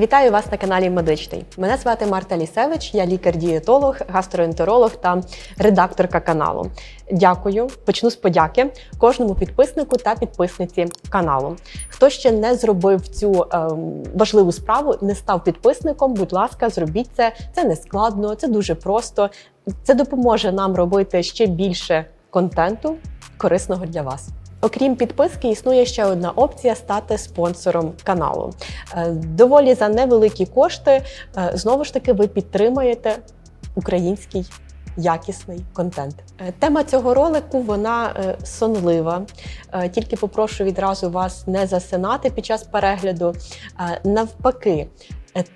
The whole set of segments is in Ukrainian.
Вітаю вас на каналі Медичний. Мене звати Марта Лісевич, я лікар-дієтолог, гастроентеролог та редакторка каналу. Дякую, почну з подяки кожному підписнику та підписниці каналу. Хто ще не зробив цю ем, важливу справу, не став підписником. Будь ласка, зробіть це. Це не складно, це дуже просто. Це допоможе нам робити ще більше контенту корисного для вас. Окрім підписки, існує ще одна опція стати спонсором каналу. Е, Доволі за невеликі кошти. е, Знову ж таки, ви підтримаєте український якісний контент. Е, Тема цього ролику вона сонлива. Тільки попрошу відразу вас не засинати під час перегляду. Навпаки.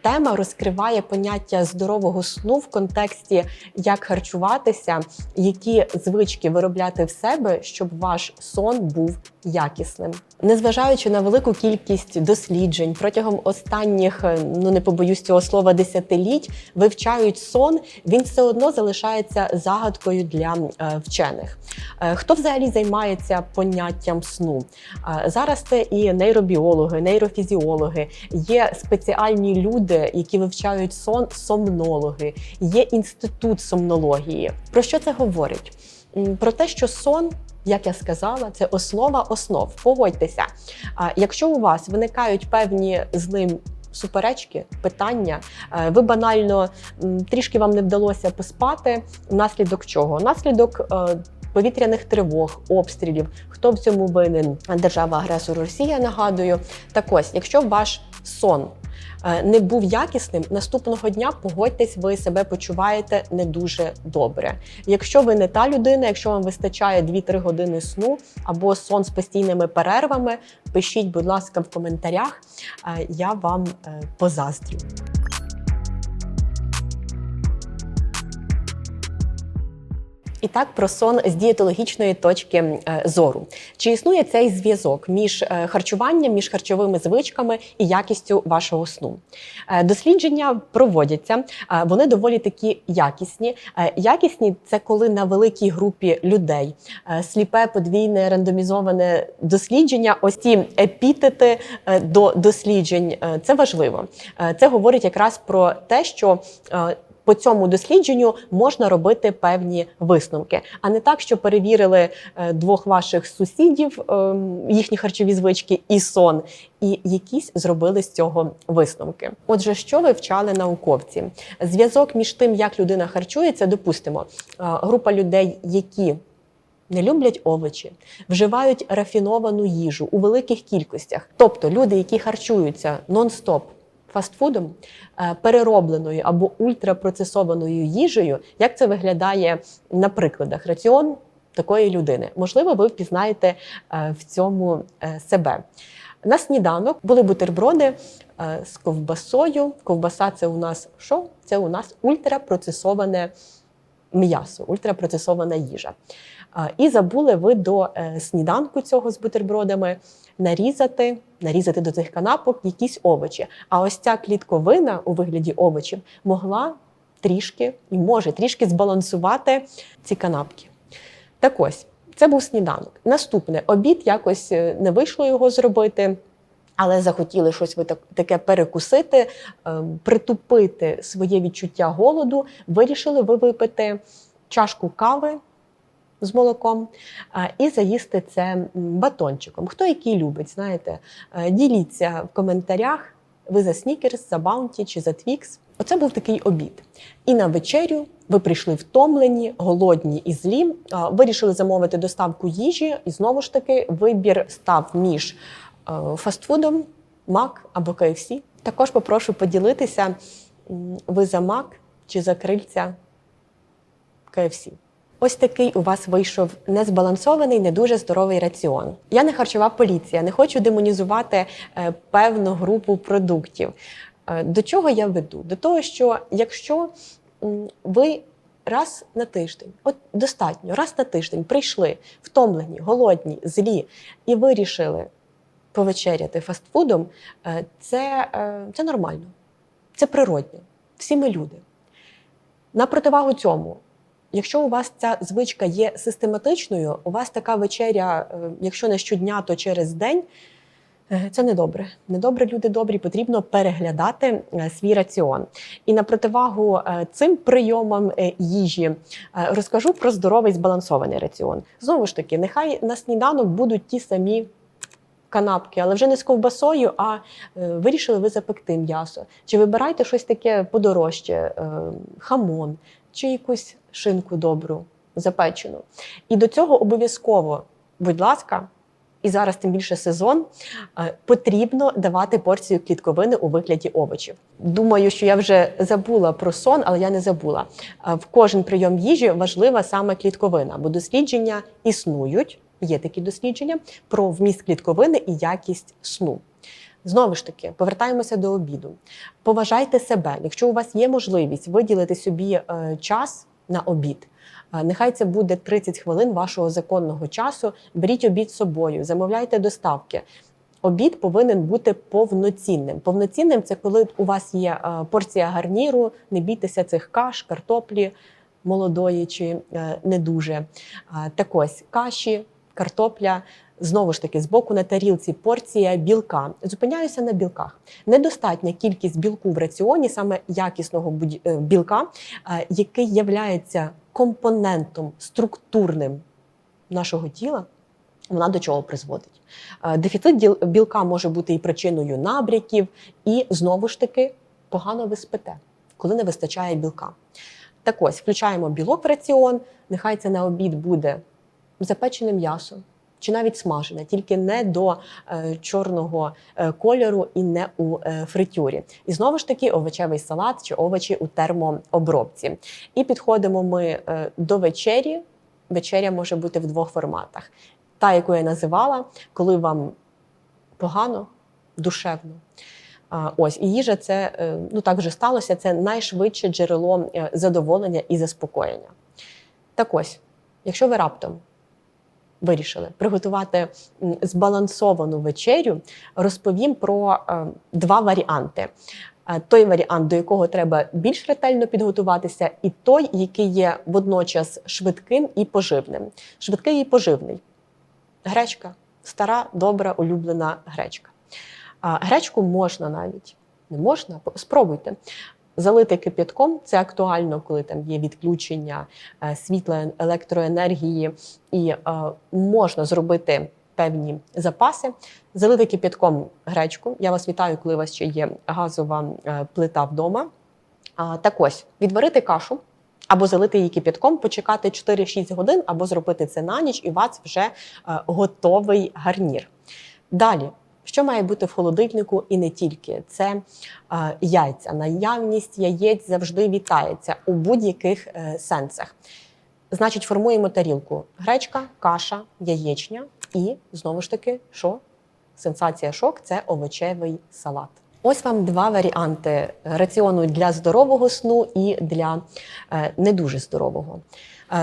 Тема розкриває поняття здорового сну в контексті, як харчуватися, які звички виробляти в себе, щоб ваш сон був якісним. Незважаючи на велику кількість досліджень протягом останніх, е, ну не побоюсь цього слова, десятиліть вивчають сон, він все одно залишається загадкою для е, вчених. Е, Хто взагалі займається поняттям сну? Зараз це і нейробіологи, нейрофізіологи, є спеціальні люди, які вивчають сон, сомнологи, є інститут сомнології. Про що це говорить? Про те, що сон. Як я сказала, це основа основ. Погодьтеся. А якщо у вас виникають певні з ним суперечки, питання, е, ви банально трішки вам не вдалося поспати, внаслідок чого? Внаслідок е, повітряних тривог, обстрілів. Хто в цьому винен? Держава-агресор Росія, нагадую. Так ось, якщо ваш сон е, не був якісним, наступного дня погодьтесь, ви себе почуваєте не дуже добре. Якщо ви не та людина, якщо вам вистачає 2-3 години сну або сон з постійними перервами, пишіть, будь ласка, в коментарях. е, Я вам е, позаздрю. І так про сон з дієтологічної точки е, зору. Чи існує цей зв'язок між е, харчуванням, між харчовими звичками і якістю вашого сну? Е, Дослідження проводяться, вони доволі такі якісні. Якісні це коли на великій групі людей сліпе, подвійне, рандомізоване дослідження. Ось ці епітети до досліджень це важливо. Це говорить якраз про те, що по цьому дослідженню можна робити певні висновки, а не так, що перевірили е, двох ваших сусідів, е, їхні харчові звички і сон, і якісь зробили з цього висновки. Отже, що вивчали науковці? Зв'язок між тим, як людина харчується, допустимо, е, група людей, які не люблять овочі, вживають рафіновану їжу у великих кількостях. Тобто люди, які харчуються нон-стоп фастфудом, е, переробленою або ультрапроцесованою їжею, як це виглядає на прикладах раціон такої людини. Можливо, ви впізнаєте е, в цьому е, себе. На сніданок були бутерброди з ковбасою. Ковбаса це у нас що? Це у нас ультрапроцесоване м'ясо, ультрапроцесована їжа. І забули ви до е, сніданку цього з бутербродами нарізати, нарізати до цих канапок якісь овочі. А ось ця клітковина у вигляді овочів могла трішки і може трішки збалансувати ці канапки. Так ось, це був сніданок. Наступне обід якось е, не вийшло його зробити. Але захотіли щось ви так- таке перекусити, ем, притупити своє відчуття голоду, вирішили ви випити чашку кави з молоком і заїсти це батончиком. Хто який любить, знаєте, Е, діліться в коментарях. Ви за снікерс, за баунті чи за твікс. Оце був такий обід. І на вечерю ви прийшли втомлені, голодні і злі. Вирішили замовити доставку їжі, і знову ж таки вибір став між е, фастфудом, Мак або KFC. Також попрошу поділитися, ви за Мак чи за крильця KFC. Ось такий у вас вийшов незбалансований, не дуже здоровий раціон. Я не харчова поліція, не хочу демонізувати е, певну групу продуктів. Е, До чого я веду? До того, що якщо ви раз на тиждень, от достатньо, раз на тиждень прийшли втомлені, голодні, злі і вирішили повечеряти фастфудом, е, це, е, це нормально, це природне. Всі ми люди. На противагу цьому, якщо у вас ця звичка є систематичною, у вас така вечеря, е, якщо не щодня, то через день, Це недобре. Недобре, люди добрі, потрібно переглядати свій раціон. І на противагу цим прийомам їжі розкажу про здоровий збалансований раціон. Знову ж таки, нехай на сніданок будуть ті самі канапки, але вже не з ковбасою, а е, вирішили ви запекти м'ясо. Чи вибирайте щось таке подорожче, е, хамон, чи якусь шинку добру, запечену. І до цього обов'язково, будь ласка, і зараз тим більше сезон, е, потрібно давати порцію клітковини у вигляді овочів. Думаю, що я вже забула про сон, але я не забула. В кожен прийом їжі важлива саме клітковина, бо дослідження існують, є такі дослідження про вміст клітковини і якість сну. Знову ж таки, повертаємося до обіду. Поважайте себе. Якщо у вас є можливість виділити собі е, час на обід, е, нехай це буде 30 хвилин вашого законного часу. Беріть обід з собою, замовляйте доставки. Обід повинен бути повноцінним. Повноцінним це коли у вас є е, порція гарніру, не бійтеся цих каш, картоплі молодої чи не дуже. Так ось каші, картопля. Знову ж таки, збоку на тарілці порція білка. Зупиняюся на білках. Недостатня кількість білку в раціоні, саме якісного е, білка, е, який є компонентом структурним нашого тіла, вона до чого призводить. Е, Дефіцит білка може бути і причиною набряків, і знову ж таки погано ви спите, коли не вистачає білка. Так ось, включаємо білок в раціон, нехай це на обід буде запечене м'ясо чи навіть смажене, тільки не до е, чорного е, кольору і не у е, фритюрі. І знову ж таки овочевий салат чи овочі у термообробці. І підходимо ми до вечері. Вечеря може бути в двох форматах: та, яку я називала, коли вам погано, душевно. Ось і їжа це ну так вже сталося. Це найшвидше джерело задоволення і заспокоєння. Так ось, якщо ви раптом вирішили приготувати збалансовану вечерю, розповім про е, два варіанти. Е, Той варіант, до якого треба більш ретельно підготуватися, і той, який є водночас швидким і поживним. Швидкий і поживний. Гречка стара, добра, улюблена гречка. Гречку можна навіть не можна, спробуйте. Залити кип'ятком це актуально, коли там є відключення е, світла, електроенергії, і е, можна зробити певні запаси. Залити кип'ятком гречку. Я вас вітаю, коли у вас ще є газова е, плита вдома. Так ось відварити кашу. Або залити її кип'ятком, почекати 4-6 годин, або зробити це на ніч, і у вас вже е, готовий гарнір. Далі, що має бути в холодильнику і не тільки це е, яйця. Наявність яєць завжди вітається у будь-яких е, сенсах. Значить, формуємо тарілку: гречка, каша, яєчня і знову ж таки, що? Сенсація шок це овочевий салат. Ось вам два варіанти раціону для здорового сну і для е, не дуже здорового.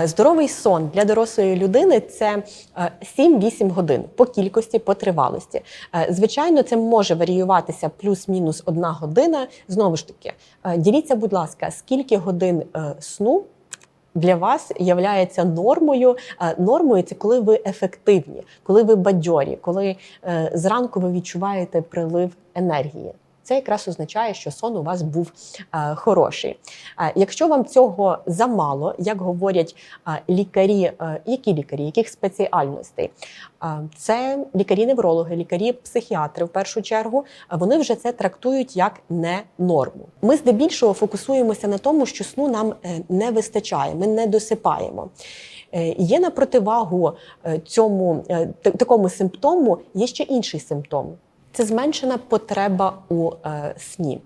Е, Здоровий сон для дорослої людини це е, 7-8 годин по кількості, по тривалості. Е, Звичайно, це може варіюватися плюс-мінус одна година. Знову ж таки, е, діліться, будь ласка, скільки годин е, сну для вас являється нормою. Е, Нормою це коли ви ефективні, коли ви бадьорі, коли е, зранку ви відчуваєте прилив енергії. Це якраз означає, що сон у вас був е, хороший. Е, якщо вам цього замало, як говорять е, лікарі, які лікарі, яких спеціальностей? Це лікарі-неврологи, лікарі-психіатри в першу чергу. Вони вже це трактують як не норму. Ми здебільшого фокусуємося на тому, що сну нам не вистачає, ми не досипаємо. Є на противагу цьому такому симптому, є ще інший симптом. Це зменшена потреба у е, сні.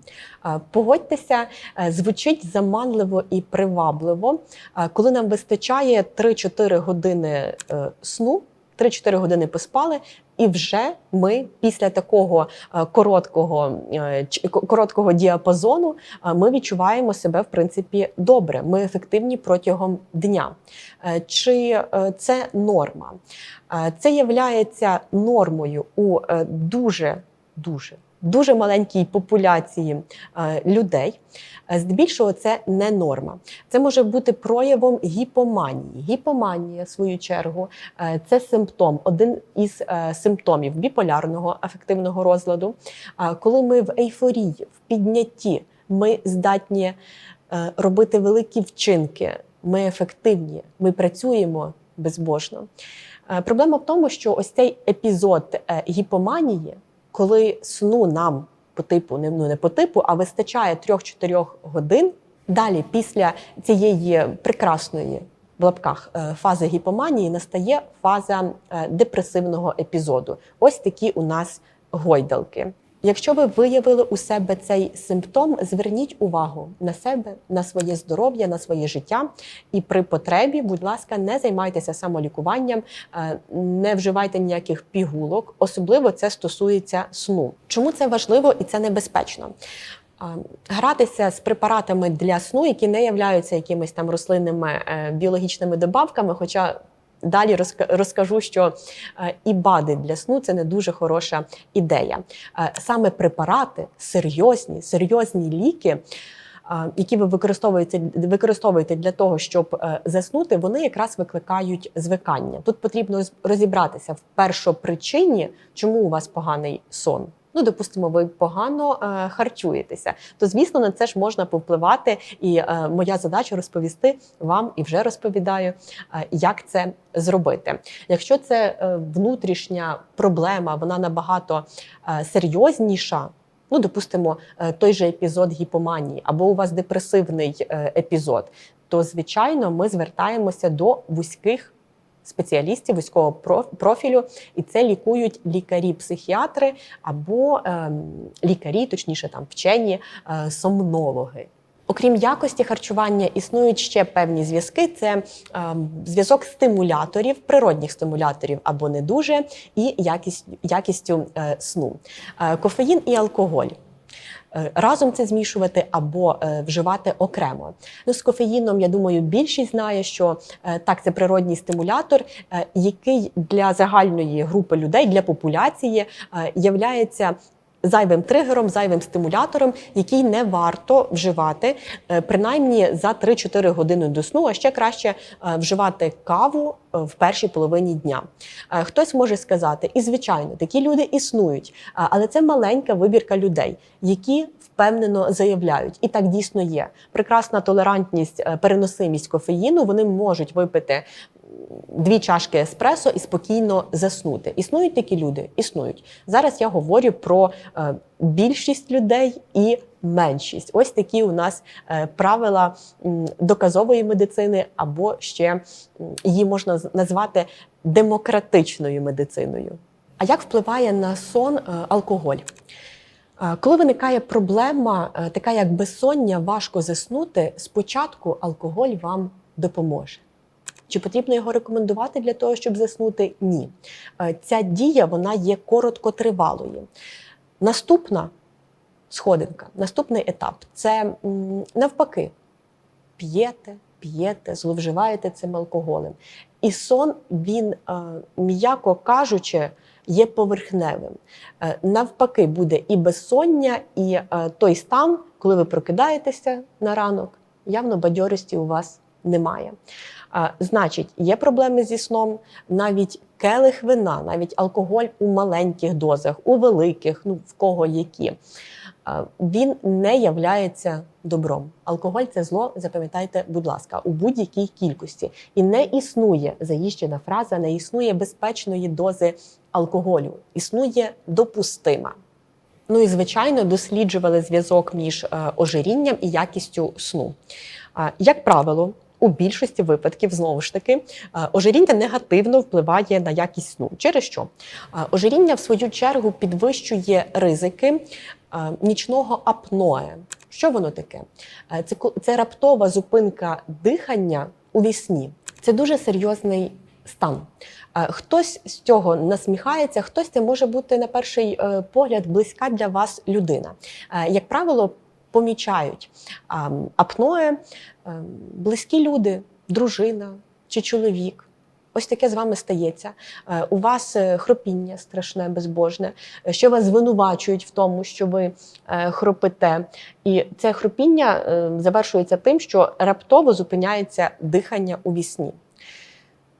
Е, погодьтеся, е, звучить заманливо і привабливо, е, коли нам вистачає 3-4 години е, сну, 3-4 години поспали, і вже ми після такого е, короткого, е, короткого діапазону е, ми відчуваємо себе в принципі добре. Ми ефективні протягом дня. Чи це норма? Це являється нормою у дуже дуже дуже маленькій популяції е, людей. Е, Здебільшого це не норма. Це може бути проявом гіпоманії. Гіпоманія, в свою чергу, е, це симптом, один із симптомів біполярного афективного розладу. Коли ми в ейфорії, в піднятті, ми здатні робити великі вчинки, ми ефективні, ми працюємо безбожно. Проблема в тому, що ось цей епізод гіпоманії, коли сну нам по типу, не, ну, не по типу, а вистачає 3-4 годин. Далі, після цієї прекрасної в лапках е, фази гіпоманії, настає фаза е, депресивного епізоду. Ось такі у нас гойдалки. Якщо ви виявили у себе цей симптом, зверніть увагу на себе, на своє здоров'я, на своє життя. І при потребі, будь ласка, не займайтеся самолікуванням, е, не вживайте ніяких пігулок. Особливо це стосується сну. Чому це важливо і це небезпечно? Гратися з препаратами для сну, які не являються якимись там рослинними е, біологічними добавками, хоча Далі розка- розкажу, що е, і БАДи для сну це не дуже хороша ідея. Е, Саме препарати, серйозні, серйозні ліки, е, які ви використовуєте, використовуєте для того, щоб заснути, вони якраз викликають звикання. Тут потрібно розібратися в першопричині, чому у вас поганий сон. Ну, допустимо, ви погано е, харчуєтеся, то звісно на це ж можна повпливати. І е, моя задача розповісти вам і вже розповідаю, е, як це зробити. Якщо це е, внутрішня проблема, вона набагато е, серйозніша. Ну, допустимо, е, той же епізод гіпоманії, або у вас депресивний е, епізод, то звичайно ми звертаємося до вузьких спеціалістів вузького профілю, і це лікують лікарі-психіатри або ем, лікарі, точніше там вчені е, сомнологи. Окрім якості харчування, існують ще певні зв'язки: це ем, зв'язок стимуляторів, природних стимуляторів або не дуже, і якість, якістю е, сну. Е, кофеїн і алкоголь. Е, Разом це змішувати або е, вживати окремо. Ну, з кофеїном, я думаю, більшість знає, що е, так, це природній стимулятор, який для загальної групи людей, для популяції являється зайвим тригером, зайвим стимулятором, який не варто вживати е, принаймні за 3-4 години до сну, а ще краще е, вживати каву е, в першій половині дня. Хтось може сказати, і звичайно, такі люди існують, але це маленька вибірка людей, які впевнено заявляють, і так дійсно є. Прекрасна толерантність, переносимість кофеїну. Вони можуть випити дві чашки еспресо і спокійно заснути. Існують такі люди? Існують. Зараз я говорю про е, більшість людей і меншість. Ось такі у нас е, правила доказової медицини, або ще її можна назвати демократичною медициною. А як впливає на сон е, алкоголь? Коли виникає проблема, така як безсоння, важко заснути, спочатку алкоголь вам допоможе. Чи потрібно його рекомендувати для того, щоб заснути? Ні. Е, Ця дія вона є короткотривалою. Наступна сходинка, наступний етап це навпаки. П'єте, п'єте, зловживаєте цим алкоголем. І сон, він, е, м'яко кажучи, є поверхневим. Е, Навпаки, буде і безсоння, і той стан, коли ви прокидаєтеся на ранок, явно бадьорості у вас немає. Значить, є проблеми зі сном, навіть келих вина, навіть алкоголь у маленьких дозах, у великих, ну в кого які. Він не являється добром. Алкоголь це зло, запам'ятайте, будь ласка, у будь-якій кількості. І не існує заїжджена фраза, не існує безпечної дози алкоголю. Існує допустима. Ну і звичайно, досліджували зв'язок між е, ожирінням і якістю сну. Як правило, у більшості випадків знову ж таки е, ожиріння негативно впливає на якість сну. Через що? Е, Ожиріння, в свою чергу, підвищує ризики е, нічного апноe. Що воно таке? Це, це раптова зупинка дихання у вісні. Це дуже серйозний стан. Хтось з цього насміхається, хтось це може бути на перший погляд близька для вас людина. Як правило, помічають а, апноe е, близькі люди, дружина чи чоловік, ось таке з вами стається. Е, У вас е, хропіння страшне, безбожне, що вас звинувачують в тому, що ви хропите. І це хропіння завершується тим, що раптово зупиняється дихання у вісні.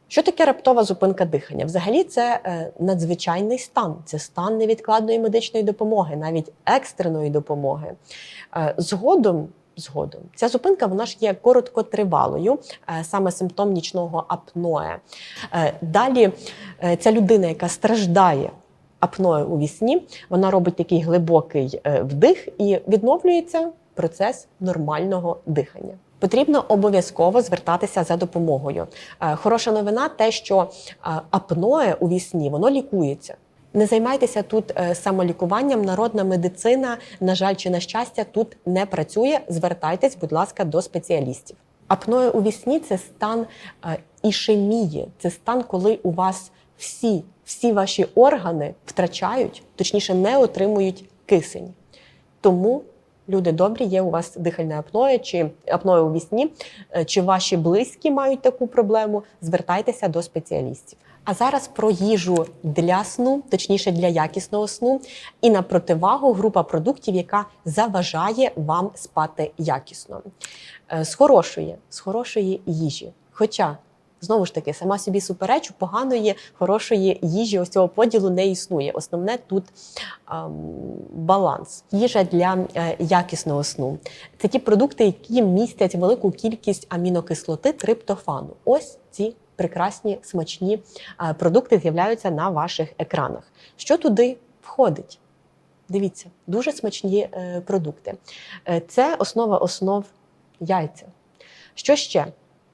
Що таке раптова зупинка дихання? Взагалі, це е, надзвичайний стан, це стан невідкладної медичної допомоги, навіть екстреної допомоги. Е, Згодом, згодом, ця зупинка вона ж є короткотривалою, е, саме симптом нічного апноe. Е, Далі ця людина, яка страждає апноe у вісні, вона робить такий глибокий вдих і відновлюється процес нормального дихання. Потрібно обов'язково звертатися за допомогою. Е, Хороша новина, те, що е, апноe у вісні воно лікується. Не займайтеся тут е, самолікуванням. Народна медицина, на жаль, чи на щастя, тут не працює. Звертайтесь, будь ласка, до спеціалістів. Апноe у вісні це стан ішемії, це стан, коли у вас всі, всі ваші органи втрачають, точніше, не отримують кисень. Тому люди добрі, є у вас дихальне апноe чи апноe у вісні, е, чи ваші близькі мають таку проблему, звертайтеся до спеціалістів. А зараз про їжу для сну, точніше для якісного сну, і на противагу група продуктів, яка заважає вам спати якісно. Е, З хорошої, з хорошої їжі. Хоча Знову ж таки, сама собі суперечу, поганої, хорошої їжі ось цього поділу не існує. Основне тут ем, баланс. Їжа для е, якісного сну. Це ті продукти, які містять велику кількість амінокислоти триптофану. Ось ці прекрасні смачні е, продукти з'являються на ваших екранах. Що туди входить? Дивіться, дуже смачні е, продукти. Е, Це основа основ яйця. Що ще?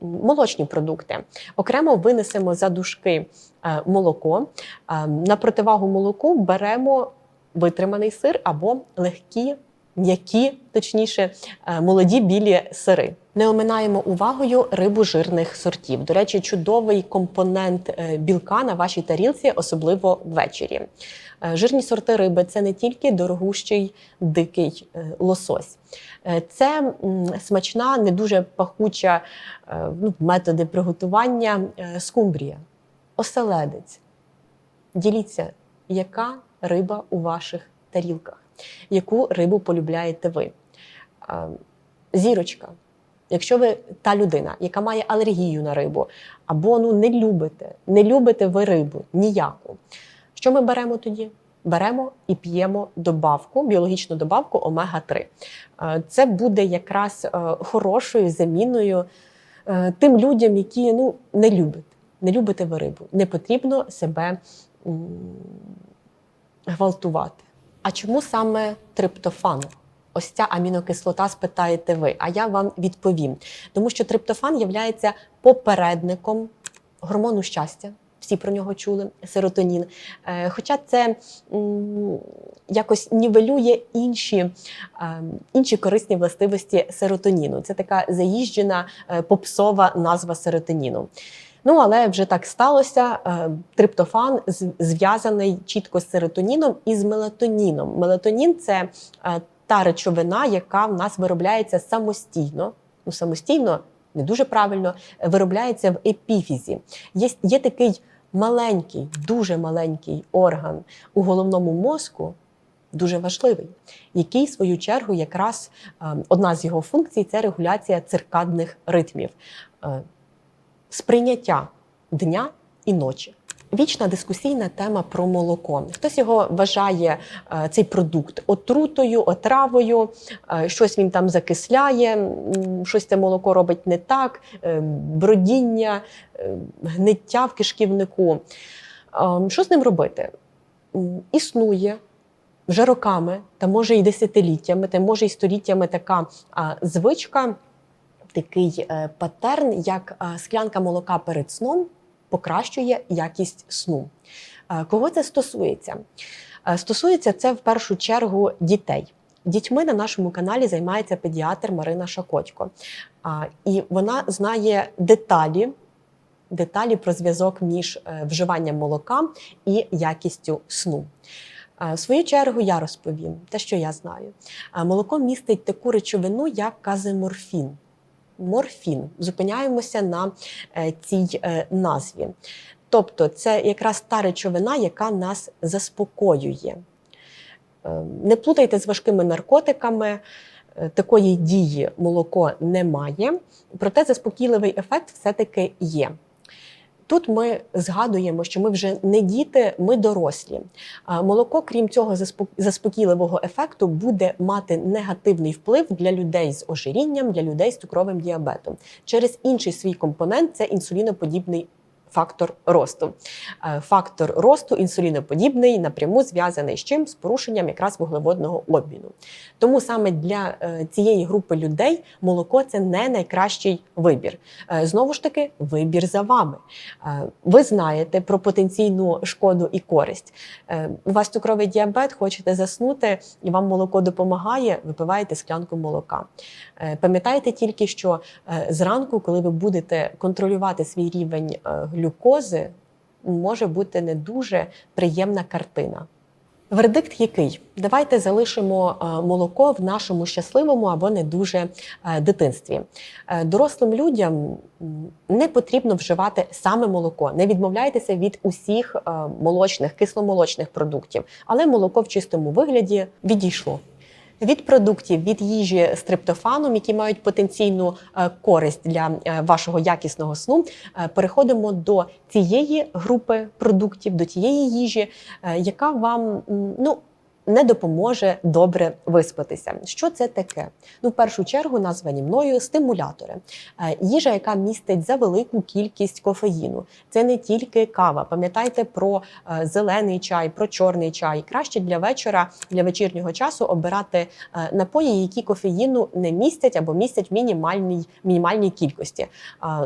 Молочні продукти. Окремо винесемо за дужки е, молоко. Е, На противагу молоку беремо витриманий сир або легкі, м'які, точніше, е, молоді білі сири. Не оминаємо увагою рибу жирних сортів. До речі, чудовий компонент білка на вашій тарілці, особливо ввечері. Жирні сорти риби це не тільки дорогущий дикий лосось. Е, Це смачна, не дуже пахуча е, ну, методи приготування е, скумбрія, оселедець. Діліться, яка риба у ваших тарілках, яку рибу полюбляєте ви. Зірочка. Якщо ви та людина, яка має алергію на рибу, або ну не любите, не любите ви рибу ніяку. Що ми беремо тоді? Беремо і п'ємо добавку, біологічну добавку омега-3. Е, Це буде якраз е, хорошою заміною е, тим людям, які ну, не любите, не любите ви рибу. Не потрібно себе гвалтувати. А чому саме триптофан? Ось ця амінокислота, спитаєте ви, а я вам відповім. Тому що триптофан є попередником гормону щастя. Всі про нього чули серотонін. Е, Хоча це якось нівелює інші, е, інші корисні властивості серотоніну. Це така заїжджена е, попсова назва серотоніну. Ну, але вже так сталося. Триптофан зв'язаний чітко з серотоніном і з мелатоніном. Мелатонін це та речовина, яка в нас виробляється самостійно. Ну, самостійно не дуже правильно, виробляється в епіфізі. Є, є такий маленький, дуже маленький орган у головному мозку, дуже важливий, який, в свою чергу, якраз е, одна з його функцій це регуляція циркадних ритмів, е, сприйняття дня і ночі. Вічна дискусійна тема про молоко. Хтось його вважає е, цей продукт отрутою, отравою, е, щось він там закисляє, щось це молоко робить не так, е, бродіння, гниття в кишківнику. Е, Що з ним робити? Існує вже роками, та може і десятиліттями, та може і століттями така звичка, такий е, патерн, як склянка молока перед сном покращує якість сну. Е, Кого це стосується? Е, Стосується це в першу чергу дітей. Дітьми на нашому каналі займається педіатр Марина Шакотько. І вона знає деталі, деталі про зв'язок між е, вживанням молока і якістю сну. Е, В свою чергу я розповім те, що я знаю. Е, Молоко містить таку речовину, як каземорфін. Морфін. Зупиняємося на е, цій е, назві. Тобто, це якраз та речовина, яка нас заспокоює. Е, Не плутайте з важкими наркотиками. Такої дії молоко немає, проте заспокійливий ефект все-таки є. Тут ми згадуємо, що ми вже не діти, ми дорослі. Молоко, крім цього заспокійливого ефекту, буде мати негативний вплив для людей з ожирінням, для людей з цукровим діабетом. Через інший свій компонент це інсуліноподібний фактор росту. Е, Фактор росту інсуліноподібний напряму зв'язаний з чим? З порушенням якраз вуглеводного обміну. Тому саме для е, цієї групи людей молоко це не найкращий вибір. Е, Знову ж таки, вибір за вами. Ви знаєте про потенційну шкоду і користь. У вас цукровий діабет, хочете заснути, і вам молоко допомагає, випиваєте склянку молока. Пам'ятайте тільки, що зранку, коли ви будете контролювати свій рівень е, глюкози, може бути не дуже приємна картина. Вердикт який? Давайте залишимо е, молоко в нашому щасливому або не дуже е, дитинстві. Е, Дорослим людям не потрібно вживати саме молоко. Не відмовляйтеся від усіх молочних, кисломолочних продуктів, але молоко в чистому вигляді відійшло. Від продуктів, від їжі з триптофаном, які мають потенційну е, користь для е, вашого якісного сну, е, переходимо до цієї групи продуктів, до тієї їжі, яка вам ну. Не допоможе добре виспатися. Що це таке? Ну, в першу чергу названі мною стимулятори. Е, Їжа, яка містить за велику кількість кофеїну. Це не тільки кава. Пам'ятайте про е, зелений чай, про чорний чай. Краще для вечора, для вечірнього часу обирати е, напої, які кофеїну не містять або містять мінімальній, мінімальній кількості.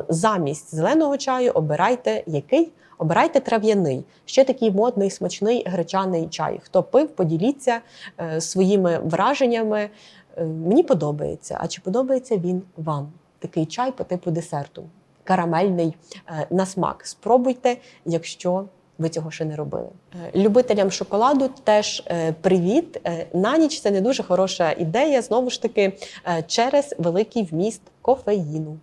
Замість зеленого чаю обирайте який? Обирайте трав'яний, ще такий модний, смачний гречаний чай. Хто пив, поділіться е, своїми враженнями. Е, мені подобається. А чи подобається він вам? Такий чай по типу десерту, карамельний е, на смак. Спробуйте, якщо ви цього ще не робили. Любителям шоколаду теж привіт. На ніч це не дуже хороша ідея, знову ж таки, через великий вміст кофеїну.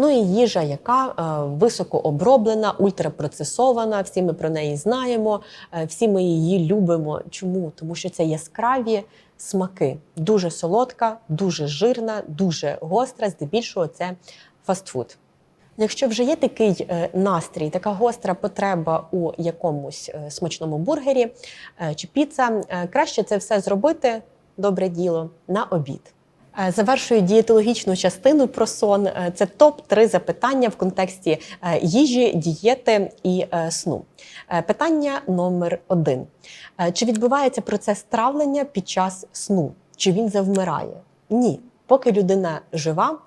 Ну і їжа, яка е, високо оброблена, ультрапроцесована. Всі ми про неї знаємо, е, всі ми її любимо. Чому? Тому що це яскраві смаки, дуже солодка, дуже жирна, дуже гостра. Здебільшого це фастфуд. Якщо вже є такий е, настрій, така гостра потреба у якомусь смачному бургері чи піца, краще це все зробити добре діло на обід. Е, Завершую дієтологічну частину про сон. Е, Це топ 3 запитання в контексті е, їжі, дієти і сну. Питання номер один: чи відбувається процес травлення під час сну? Чи він завмирає? Ні, поки людина жива,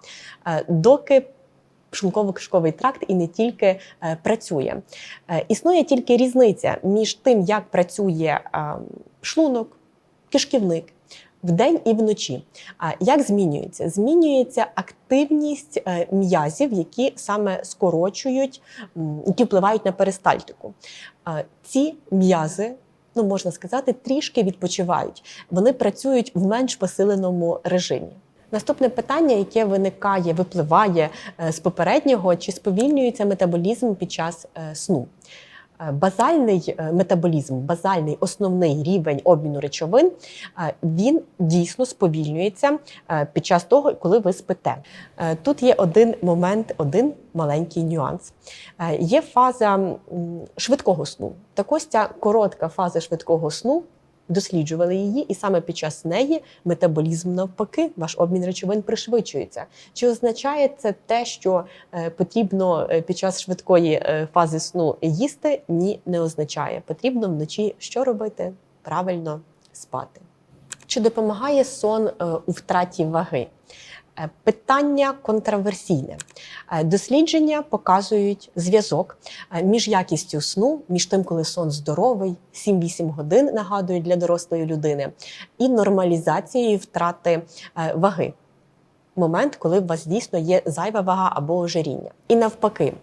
доки шлунково-кишковий тракт і не тільки працює. Існує тільки різниця між тим, як працює е, шлунок, кишківник. Вдень і вночі. А як змінюється? Змінюється активність е, м'язів, які саме скорочують, які впливають на перистальтику. Ці м'язи, ну можна сказати, трішки відпочивають. Вони працюють в менш посиленому режимі. Наступне питання, яке виникає, випливає е, з попереднього, чи сповільнюється метаболізм під час е, сну? Е, Базальний е, метаболізм, базальний основний рівень обміну речовин, е, він дійсно сповільнюється під час того, коли ви спите. Тут є один момент, один маленький нюанс. Є фаза швидкого сну. Так ось ця коротка фаза швидкого сну. Досліджували її, і саме під час неї метаболізм навпаки, ваш обмін речовин пришвидшується. Чи означає це те, що е, потрібно е, під час швидкої е, фази сну їсти? Ні, не означає. Потрібно вночі що робити? Правильно спати. Чи допомагає сон у втраті ваги? Е, Питання контраверсійне. Е, Дослідження показують зв'язок е, між якістю сну, між тим, коли сон здоровий, 7-8 годин нагадують для дорослої людини, і нормалізацією втрати ваги. Момент, коли у вас дійсно є зайва вага або ожиріння. І навпаки,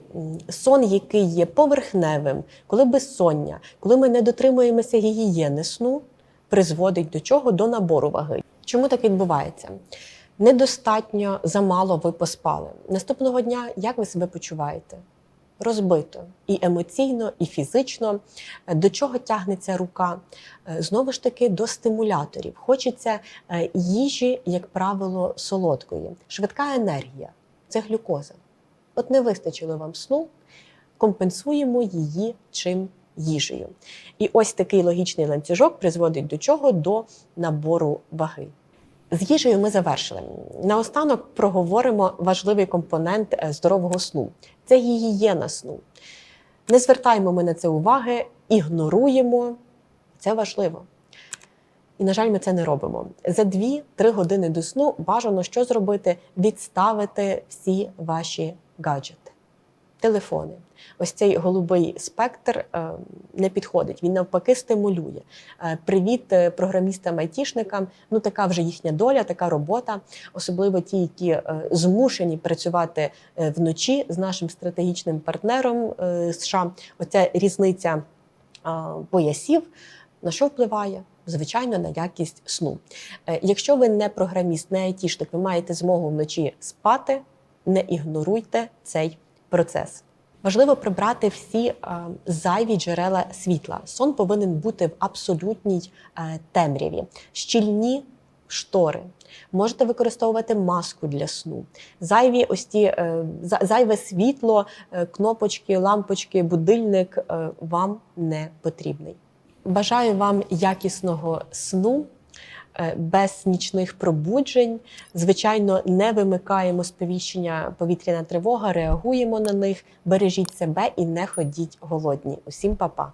сон, який є поверхневим, коли безсоння, коли ми не дотримуємося гігієни сну, призводить до чого? До набору ваги. Чому так відбувається? Недостатньо замало ви поспали. Наступного дня як ви себе почуваєте? Розбито і емоційно, і фізично. Е, До чого тягнеться рука? Е, Знову ж таки, до стимуляторів. Хочеться е, їжі, як правило, солодкої. Швидка енергія це глюкоза. От не вистачило вам сну, компенсуємо її чим їжею. І ось такий логічний ланцюжок призводить до чого? До набору ваги. З їжею ми завершили. Наостанок проговоримо важливий компонент е, здорового сну це гігієна сну. Не звертаємо ми на це уваги, ігноруємо. Це важливо. І, на жаль, ми це не робимо. За 2-3 години до сну бажано що зробити? Відставити всі ваші гаджети, телефони. Ось цей голубий спектр е, не підходить. Він навпаки стимулює. Е, привіт е, програмістам-айтішникам. Ну така вже їхня доля, така робота, особливо ті, які змушені працювати вночі з нашим стратегічним партнером США. Оця різниця поясів. На що впливає? Звичайно, на якість сну. Якщо ви не програміст, не айтішник, ви маєте змогу вночі спати, не ігноруйте цей процес. Важливо прибрати всі е, зайві джерела світла. Сон повинен бути в абсолютній е, темряві, щільні штори. Можете використовувати маску для сну. Зайві ось ті е, за- зайве світло, кнопочки, лампочки, будильник вам не потрібний. Бажаю вам якісного сну. Е, Без нічних пробуджень, звичайно, не вимикаємо сповіщення повітряна тривога, реагуємо на них, бережіть себе і не ходіть голодні. Усім па-па!